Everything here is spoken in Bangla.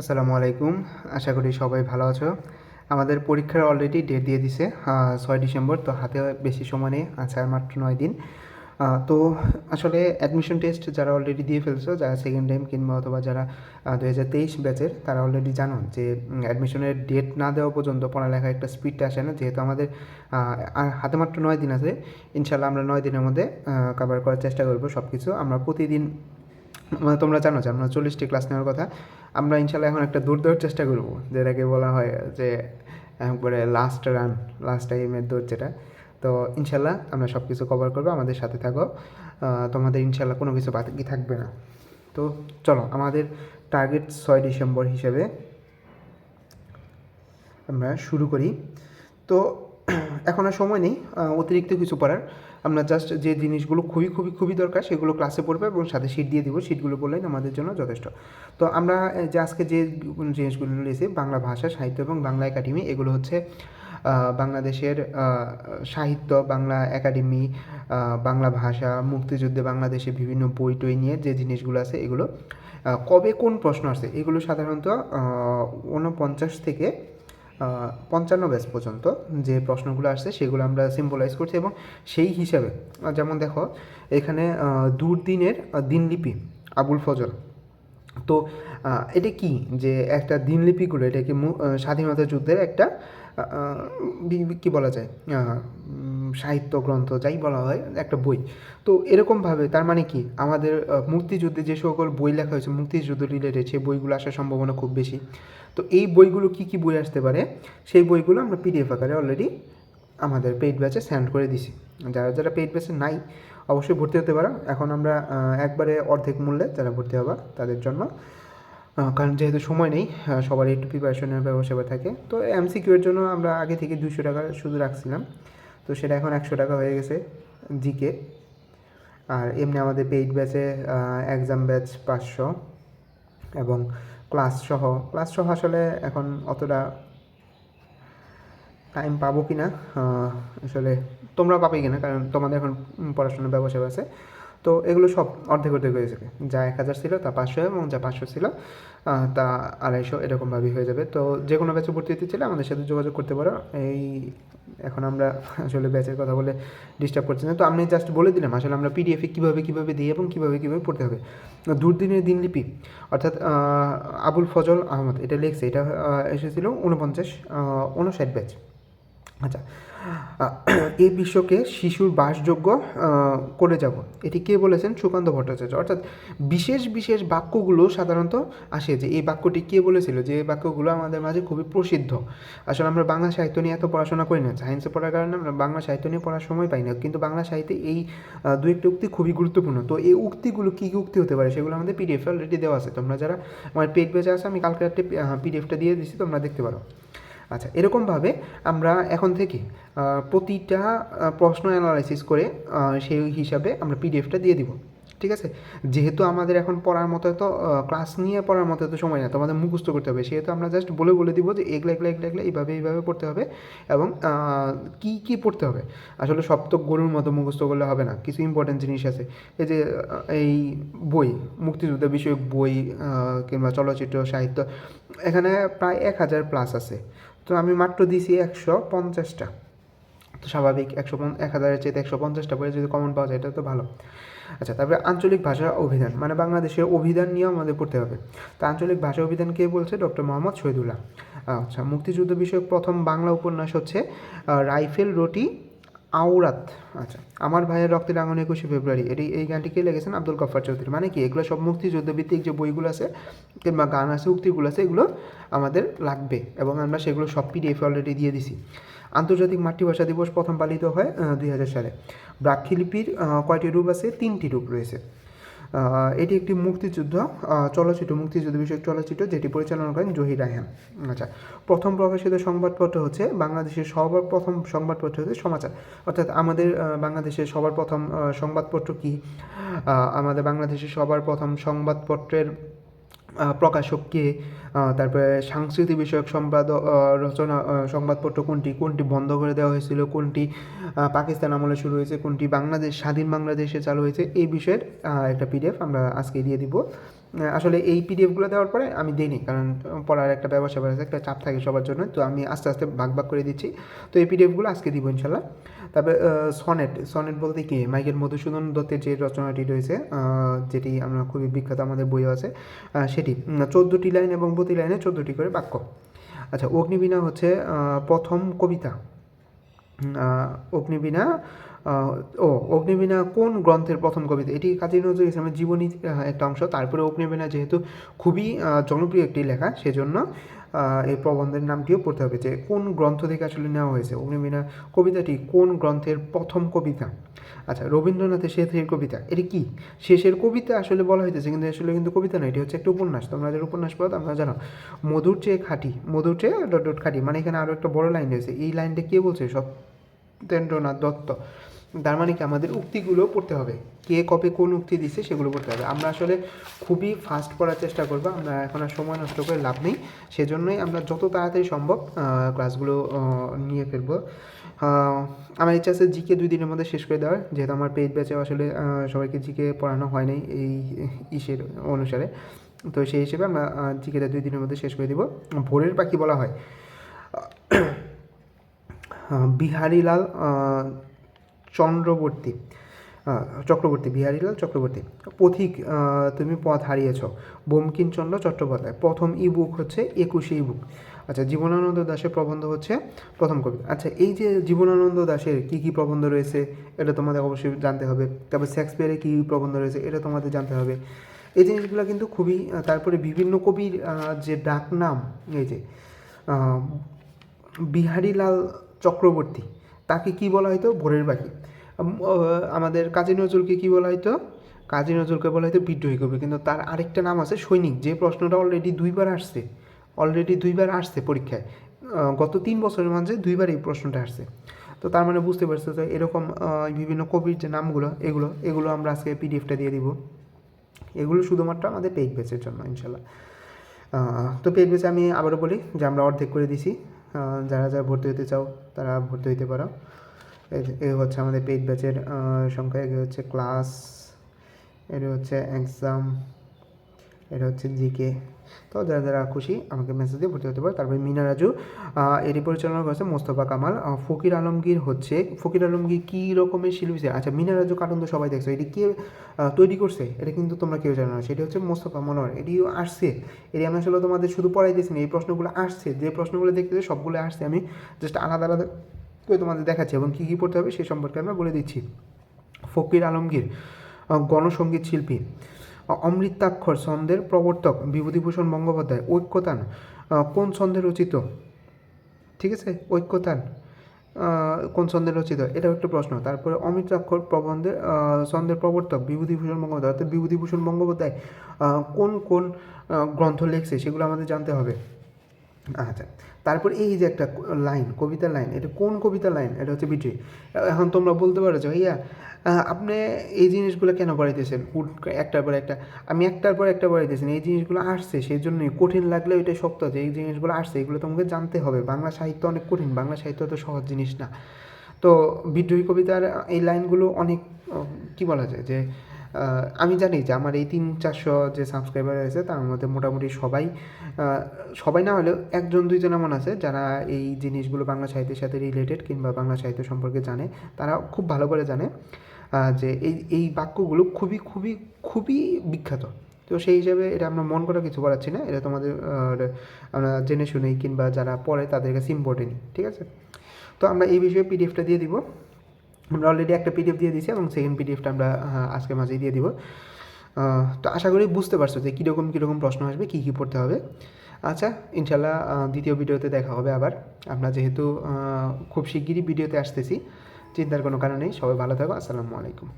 আসসালামু আলাইকুম। আশা করি সবাই ভালো আছো। আমাদের পরীক্ষার অলরেডি ডেট দিয়ে দিছে ছয় ডিসেম্বর, তো হাতে বেশি সময় নেই আছে আর মাত্র নয় দিন। তো আসলে অ্যাডমিশন টেস্ট যারা অলরেডি দিয়ে ফেলছো, যারা সেকেন্ড টাইম কিংবা অথবা যারা দু হাজার তেইশ ব্যাচের তারা অলরেডি জানো যে অ্যাডমিশনের ডেট না দেওয়া পর্যন্ত পড়ালেখা একটা স্পিডটা আসে না, যেহেতু আমাদের হাতে মাত্র নয় দিন আছে। ইনশাল্লাহ আমরা নয় দিনের মধ্যে কভার করার চেষ্টা করব সব কিছু আমরা প্রতিদিন মানে তোমরা জানো যে আমরা চল্লিশটি ক্লাস নেওয়ার কথা, আমরা ইনশাল্লাহ এখন একটা দূর দেওয়ার চেষ্টা করব, যেটাকে বলা হয় যে একবারে লাস্ট রান লাস্ট টাইমের দৌড় যেটা। তো ইনশাল্লাহ আমরা সব কিছু কভার করব, আমাদের সাথে থাকো। তোমাদের ইনশাল্লাহ কোনো কিছু বাকি থাকবে না। তো চলো, আমাদের টার্গেট ছয় ডিসেম্বর হিসেবে আমরা শুরু করি। তো এখন আর সময় নেই অতিরিক্ত কিছু পড়ার আমরা জাস্ট যে জিনিসগুলো খুবই খুবই খুবই দরকার সেগুলো ক্লাসে পড়বে এবং সাথে শিট দিয়ে দিব। শিটগুলো পড়লেই আমাদের জন্য যথেষ্ট। তো আমরা যে আজকে যে জিনিসগুলো নিয়েছি বাংলা ভাষা, সাহিত্য এবং বাংলা একাডেমি, এগুলো হচ্ছে বাংলাদেশের সাহিত্য, বাংলা একাডেমি বাংলা ভাষা, মুক্তিযুদ্ধে বাংলাদেশে বিভিন্ন বই টই নিয়ে যে জিনিসগুলো আছে এগুলো কবে কোন প্রশ্ন আসছে এগুলো সাধারণত ঊনপঞ্চাশ থেকে পঞ্চান্ন ব্যাচ পর্যন্ত যে প্রশ্নগুলো আসছে সেগুলো আমরা সিম্বলাইজ করছি এবং সেই হিসাবে যেমন দেখো, এখানে দুর্দিনের দিনলিপি, আবুল ফজল। তো এটা কি? যে একটা দিনলিপিগুলো এটা কি স্বাধীনতা যুদ্ধের একটা কি বলা যায়? সাহিত্য গ্রন্থ, যাই বলা হয়, একটা বই। তো এরকমভাবে, তার মানে কি? আমাদের মুক্তিযুদ্ধে যে সকল বই লেখা হয়েছে, মুক্তিযুদ্ধ রিলেটেড সেই বইগুলো আসার সম্ভাবনা খুব বেশি। তো এই বইগুলো কি কি বই আসতে পারে? সেই বইগুলো আমরা পিডিএফ আকারে অলরেডি আমাদের পেইড ব্যাচে সেন্ড করে দিছি। যারা যারা পেইড ব্যাচে নাই, অবশ্যই ভর্তি হতে পারো। এখন আমরা একবারে অর্ধেক মূল্যে যারা ভর্তি হবা তাদের জন্য। কারণ যেহেতু সময় নেই সবারই একটু প্রিপারেশনের ব্যবস্থা থাকে। তো এমসিকিউ এর জন্য আমরা আগে থেকে দুশো টাকা শুধু রাখছিলাম। তো সেটা এখন একশো টাকা হয়ে গেছে জিকে। আর এমনি আমাদের পেইড ব্যাচে এক্সাম ব্যাচ পাঁচশো এবং ক্লাস সহ ক্লাস সহ আসলে এখন অতটা টাইম পাবো কি না আসলে তোমরা পাবে কি না কারণ তোমাদের এখন পড়াশোনার ব্যবসা আছে। তো এগুলো সব অর্ধেক অর্ধেক হয়ে যাবে। যা এক হাজার ছিল তা পাঁচশো এবং যা পাঁচশো ছিল তা আড়াইশো এরকমভাবেই হয়ে যাবে। তো যে কোনো ব্যাচে ভর্তি হতে চাইলে আমাদের সাথে যোগাযোগ করতে পারো। এই এখন আমরা আসলে ব্যাচের কথা বলে ডিস্টার্ব করছি না। তো আমি জাস্ট বলে দিলাম, আসলে আমরা পিডিএফে কীভাবে কীভাবে দিই এবং কীভাবে কীভাবে পড়তে হবে। দুর্দিনের দিনলিপি, অর্থাৎ আবুল ফজল আহমদ, এটা লিখছে, এটা এসেছিল উনপঞ্চাশ উনষাট ব্যাচ। আচ্ছা এই বিশ্বকে শিশুর বাসযোগ্য করে যাব। এটি কে বলেছেন? সুকান্ত ভট্টাচার্য। অর্থাৎ বিশেষ বিশেষ বাক্যগুলো সাধারণত আসে যে, এই বাক্যটি কে বলেছিল? যে এই বাক্যগুলো আমাদের মাঝে খুবই প্রসিদ্ধ। আসলে আমরা বাংলা সাহিত্য নিয়ে এত পড়াশোনা করি না। সায়েন্সে পড়ার কারণে আমরা বাংলা সাহিত্য নিয়ে পড়ার সময় পাই না। কিন্তু বাংলা সাহিত্যে এই দু একটি উক্তি খুবই গুরুত্বপূর্ণ। তো এই উক্তিগুলো কী কী উক্তি হতে পারে? সেগুলো আমাদের পিডিএফ অলরেডি দেওয়া আছে। তোমরা যারা আমার পেজ পেজে আছে, আমি কালকে একটা পিডিএফটা দিয়ে দিচ্ছি তোমরা দেখতে পারো। আচ্ছা এরকমভাবে আমরা এখন থেকে প্রতিটা প্রশ্ন অ্যানালাইসিস করে সেই হিসাবে আমরা পিডিএফটা দিয়ে দিব। ঠিক আছে? যেহেতু আমাদের এখন পড়ার মতো তো ক্লাস নিয়ে পড়ার মতো তো সময় না তোমাদের মুখস্থ করতে হবে। সেহেতু আমরা জাস্ট বলে বলে দিব যে এগুলো এগুলো এগুলো এগুলো এইভাবে এইভাবে পড়তে হবে এবং কি কি পড়তে হবে। আসলে সব তো গরুর মতো মুখস্থ করলে হবে না, কিছু ইম্পর্টেন্ট জিনিস আছে। এই যে এই বই, মুক্তিযুদ্ধ বিষয়ক বই কিংবা চলচ্চিত্র, সাহিত্য, এখানে প্রায় এক হাজার প্লাস আছে। তো আমি মাত্র দিছি একশো পঞ্চাশটা। তো স্বাভাবিক একশো এক হাজারের চেয়ে একশো পঞ্চাশটা পরে যদি কমন পাওয়া যায়, এটা তো ভালো। আচ্ছা তারপরে আঞ্চলিক ভাষা অভিধান মানে বাংলাদেশের অভিধান নিয়েও আমাদের পড়তে হবে। তো আঞ্চলিক ভাষা অভিধান কে বলছে? ডক্টর মোহাম্মদ শহীদুল্লাহ। আচ্ছা মুক্তিযুদ্ধ বিষয়ক প্রথম বাংলা উপন্যাস হচ্ছে রাইফেল রুটি আওরাত। আচ্ছা আমার ভাইয়ের রক্তে রাঙানো একুশে ফেব্রুয়ারি। এটি, এই গানটি কে লিখেছেন? আব্দুল গফার চৌধুরী। মানে কি? এগুলো সব মুক্তিযুদ্ধভিত্তিক যে বইগুলো আছে, কিংবা গান আছে, উক্তিগুলো আছে, এগুলো আমাদের লাগবে এবং আমরা সেগুলো সব পিডিএফ অলরেডি দিয়ে দিছি। আন্তর্জাতিক মাতৃভাষা দিবস প্রথম পালিত হয় দুই হাজার সালে। ব্রাক্ষিলিপির কয়টি রূপ আছে? তিনটি রূপ রয়েছে। এটি একটি মুক্তিযুদ্ধ চলচ্চিত্র, মুক্তিযুদ্ধ বিষয়ক চলচ্চিত্র যেটি পরিচালনা করেন জহির রায়হান। আচ্ছা প্রথম প্রকাশিত সংবাদপত্র হচ্ছে বাংলাদেশের সবার প্রথম সংবাদপত্র হচ্ছে সমাচার। অর্থাৎ আমাদের বাংলাদেশের সবার প্রথম সংবাদপত্র কি? আমাদের বাংলাদেশের সবার প্রথম সংবাদপত্রের আহ, প্রকাশক কে তারপরে সাংস্কৃতিক বিষয়ক সম্পাদক রচনা সংবাদপত্র কোনটি কোনটি বন্ধ করে দেওয়া হয়েছিল কোনটি পাকিস্তান আমলে শুরু হয়েছে কোনটি বাংলাদেশ স্বাধীন বাংলাদেশে চালু হয়েছে এই বিষয়ের একটা পিডিএফ আমরা আজকে দিয়ে দিব। আসলে এই পিডিএফগুলো দেওয়ার পরে আমি দিইনি, কারণ পড়ার একটা ব্যবসা আছে, একটা চাপ থাকে সবার জন্য, তো আমি আস্তে আস্তে ভাগ ভাগ করে দিচ্ছি। তো এই পিডিএফগুলো আজকে দিব ইনশাল্লাহ। তবে সনেট সনেট বলতে কি? মাইকেল মধুসূদন দত্তের যে রচনাটি রয়েছে যেটি আমরা খুবই বিখ্যাত, আমাদের বইও আছে সেটি চোদ্দোটি লাইন এবং প্রতি লাইনে চোদ্দোটি করে বাক্য। আচ্ছা অগ্নিবীণা হচ্ছে প্রথম কবিতা। অগ্নিবীণা ও, অগ্নিবীণা কোন গ্রন্থের প্রথম কবিতা? এটি কাজী নজরুল ইসলামের জীবনী একটা অংশ। তারপরে অগ্নিবীণা যেহেতু খুবই জনপ্রিয় একটি লেখা, সেজন্য এই প্রবন্ধের নামটিও পড়তে হবে যে কোন গ্রন্থ থেকে আসলে নেওয়া হয়েছে? অগ্নিবীণা কবিতাটি কোন গ্রন্থের প্রথম কবিতা? আচ্ছা রবীন্দ্রনাথের শেষের কবিতা, এটি কি? শেষের কবিতা আসলে বলা হইতেছে, কিন্তু আসলে কিন্তু কবিতা না এটি হচ্ছে একটা উপন্যাস। তোমরা যারা উপন্যাস পড়ো, তোমরা জানো, মধুর চেয়ে খাঁটি, মধুর চেয়ে ডট ডট খাঁটি মানে এখানে আরও একটা বড় লাইন রয়েছে। এই লাইনটা কে বলছে? সত্যেন্দ্রনাথ দত্ত। তার মানে কি আমাদের উক্তিগুলো পড়তে হবে। কে কবে কোন উক্তি দিছে সেগুলো পড়তে হবে। আমরা আসলে খুবই ফাস্ট পড়ার চেষ্টা করব। আমরা এখন আর সময় নষ্ট করে লাভ নেই। সেজন্যই আমরা যত তাড়াতাড়ি সম্ভব ক্লাসগুলো নিয়ে ফেলব। আমার ইচ্ছা আছে জিকে দুই দিনের মধ্যে শেষ করে দেওয়ার। যেহেতু আমার পেজ ব্যাচে আসলে সবাইকে জিকে পড়ানো হয় নাই এই ইসের অনুসারে। তো সেই হিসেবে আমরা জিকেটা দুই দিনের মধ্যে শেষ করে দিব। ভোরের পাখি বলা হয়। বিহারীলাল চন্দ্রবর্তী চক্রবর্তী, বিহারীলাল, চক্রবর্তী। পথিক তুমি পথ হারিয়েছ। বঙ্কিমচন্দ্র চট্টোপাধ্যায়। প্রথম ই বুক হচ্ছে একুশে ই বুক আচ্ছা জীবনানন্দ দাশের প্রবন্ধ হচ্ছে প্রথম কবিতা। আচ্ছা এই যে জীবনানন্দ দাশের কী কী প্রবন্ধ রয়েছে, এটা তোমাদের অবশ্যই জানতে হবে। তারপর শেক্সপিয়ারের কী প্রবন্ধ রয়েছে, এটা তোমাদের জানতে হবে। এই জিনিসগুলো কিন্তু খুবই তারপরে বিভিন্ন কবির যে ডাক নাম এই যে বিহারীলাল চক্রবর্তী, তাকে কি বলা হয়তো ভোরের পাখি আমাদের কাজী নজরুলকে কি বলা হয়তো কাজী নজরুলকে বলা হয়তো বিদ্রোহী কবি কিন্তু তার আরেকটা নাম আছে সৈনিক। যে প্রশ্নটা অলরেডি দুইবার আসছে অলরেডি দুইবার আসছে পরীক্ষায় গত তিন বছরের মাঝে দুইবার এই প্রশ্নটা আসছে। তো তার মানে বুঝতে পারছ যে এরকম বিভিন্ন কবির যে নামগুলো, এগুলো এগুলো আমরা আজকে পিডিএফটা দিয়ে দিব। এগুলো শুধুমাত্র আমাদের পেইড বেচের জন্য, ইনশাল্লাহ। তো পেইড বেচে আমি আবারও বলি যে আমরা অর্ধেক করে দিছি। যারা যারা ভর্তি হতে চাও, তারা ভর্তি হতে পারো। এই হচ্ছে আমাদের পেইড ব্যাচের সংখ্যা, এগুলো হচ্ছে ক্লাস এটা হচ্ছে এক্সাম এটা হচ্ছে জিকে তো যারা যারা খুশি আমাকে মেসেজ দিয়ে ভর্তি হতে পারে। তারপরে মিনা রাজু এটি পরিচালনা করেছে মোস্তফা কামাল। ফকির আলমগীর হচ্ছে, ফকির আলমগীর কী রকমের শিল্পী? আচ্ছা মিনা রাজু কার্টুন তো সবাই দেখছ। এটি কে তৈরি করছে? এটা কিন্তু তোমরা কেউ জানো না। সেটি হচ্ছে মোস্তফা মনোয়ার। এটিও আসছে। এটি আমি আসলে তোমাদের শুধু পড়াইতেছি না, এই প্রশ্নগুলো আসছে। যে প্রশ্নগুলো দেখতেছে সবগুলো আসছে, আমি জাস্ট আলাদা আলাদা করে তোমাদের দেখাচ্ছি এবং কী কী পড়তে হবে সে সম্পর্কে আমরা বলে দিচ্ছি। ফকির আলমগীর গণসঙ্গীত শিল্পী। অমৃতাক্ষর ছন্দের প্রবর্তক বিভূতিভূষণ বন্দ্যোপাধ্যায়, ঐক্যতান কোন ছন্দে রচিত? ঠিক আছে? ঐক্যতান কোন ছন্দে রচিত? এটাও একটা প্রশ্ন। তারপরে অমৃতাক্ষর প্রবন্ধের ছন্দের প্রবর্তক বিভূতিভূষণ বন্দ্যোপাধ্যায়, অর্থাৎ বিভূতিভূষণ বন্দ্যোপাধ্যায় কোন কোন গ্রন্থ লিখছে সেগুলো আমাদের জানতে হবে। আচ্ছা তারপর এই যে একটা লাইন, কবিতার লাইন, এটা কোন কবিতার লাইন? এটা হচ্ছে বিট্রি এখন তোমরা বলতে পারো যে, ভাইয়া আপনি এই জিনিসগুলো কেন পড়াইতেছেন হুট একটার পর একটা, আমি একটার পর একটা পড়াইতেছেন এই জিনিসগুলো আসছে সেই জন্যই কঠিন লাগলে ওইটা শক্ত যে, এই জিনিসগুলো আসছে, এগুলো তোমাকে জানতে হবে। বাংলা সাহিত্য অনেক কঠিন, বাংলা সাহিত্য তো সহজ জিনিস না। তো বিদ্রোহী কবিতার এই লাইনগুলো অনেক, কি বলা যায় যে আমি জানি যে আমার এই তিন চারশো যে সাবস্ক্রাইবার রয়েছে তার মধ্যে মোটামুটি সবাই সবাই না হলেও একজন দুইজন এমন আছে যারা এই জিনিসগুলো বাংলা সাহিত্যের সাথে রিলেটেড কিংবা বাংলা সাহিত্য সম্পর্কে জানে, তারা খুব ভালো করে জানে যে এই এই বাক্যগুলো খুবই খুবই খুবই বিখ্যাত। তো সেই হিসাবে এটা আমরা মন করা কিছু করাচ্ছি না, এটা তোমাদের আমরা জেনে শুনেই কিংবা যারা পড়ে তাদের কাছে ইম্পর্টেন্ট ঠিক আছে? তো আমরা এই বিষয়ে পিডিএফটা দিয়ে দিব। আমরা অলরেডি একটা পিডিএফ দিয়ে দিয়েছি এবং সেকেন্ড পিডিএফটা আমরা আজকে মাঝেই দিয়ে দিব। তো আশা করি বুঝতে পারছ যে কীরকম কীরকম প্রশ্ন আসবে, কী কী পড়তে হবে। আচ্ছা ইনশাল্লাহ দ্বিতীয় ভিডিওতে দেখা হবে আবার। আমরা যেহেতু খুব শিগগিরই ভিডিওতে আসতেছি, চিন্তার কোনো কারণ নেই, সবাই ভালো থাকো, আসসালামু আলাইকুম।